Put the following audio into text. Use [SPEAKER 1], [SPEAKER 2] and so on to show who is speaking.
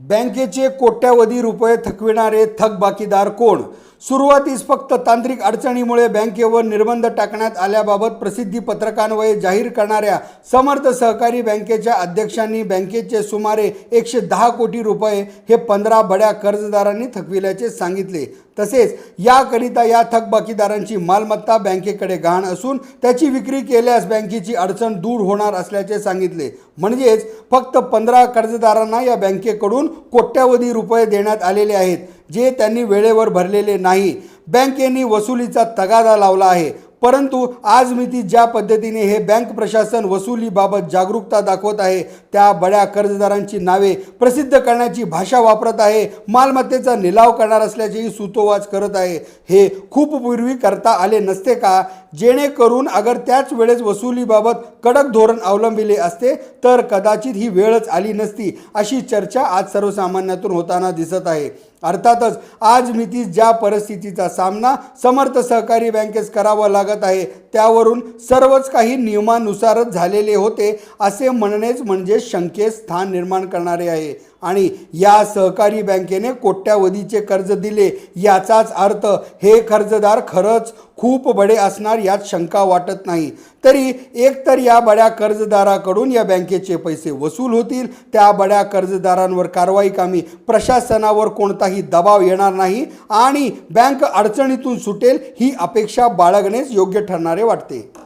[SPEAKER 1] बँकेचे कोट्यावधी रुपये थकविणारे थकबाकीदार कोण? सुरुवातीस फक्त तांत्रिक अडचणीमुळे बँकेवर निर्बंध टाकण्यात आल्याबाबत प्रसिद्धी पत्रकान्वये जाहीर करणाऱ्या समर्थ सहकारी बँकेच्या अध्यक्षांनी बँकेचे सुमारे एकशे दहा कोटी रुपये हे पंधरा बड्या कर्जदारांनी थकविल्याचे सांगितले. तसेच याकरिता या थकबाकीदारांची मालमत्ता बँकेकडे गहाण असून त्याची विक्री केल्यास बँकेची अडचण दूर होणार असल्याचे सांगितले. म्हणजेच फक्त पंधरा कर्जदारांना या बँकेकडून कोट्यावधी रुपये देण्यात आलेले आहेत. जे त्यांनी वेळेवर भरलेले नाही. बँकेने वसुलीचा तगादा लावला आहे. परंतु आज मी ती ज्या पद्धतीने हे बँक प्रशासन वसुलीबाबत जागरूकता दाखवत आहे त्या बड्या कर्जदारांची नावे प्रसिद्ध करण्याची भाषा वापरत आहे मालमत्तेचा निलाव करणार असल्याचेही सुतोवाच करत आहे. हे खूप पूर्वी करता आले नसते का? जेणेकरून अगर त्याच वेळेस वसुलीबाबत कडक धोरण अवलंबिले असते तर कदाचित ही वेळच आली नसती अशी चर्चा आज सर्वसामान्यातून होताना दिसत आहे. अर्थातच आज मितीस ज्या परिस्थितीचा सामना समर्थ सहकारी बँकेस करावा लागत आहे त्यावरून सर्वच काही नियमानुसारच झालेले होते असे म्हणणेच म्हणजे शंकेस स्थान निर्माण करणारे आहे. आणि या सहकारी बँकेने कोट्यावधीचे कर्ज दिले याचाच अर्थ हे कर्जदार खरंच खूप बडे असणार यात शंका वाटत नाही. तरी एकतर या बड्या कर्जदाराकडून या बँकेचे पैसे वसूल होतील त्या बड्या कर्जदारांवर कारवाई कामी प्रशासनावर कोणताही दबाव येणार नाही आणि बँक अडचणीतून सुटेल ही अपेक्षा बाळगणेच योग्य ठरणार वाटते.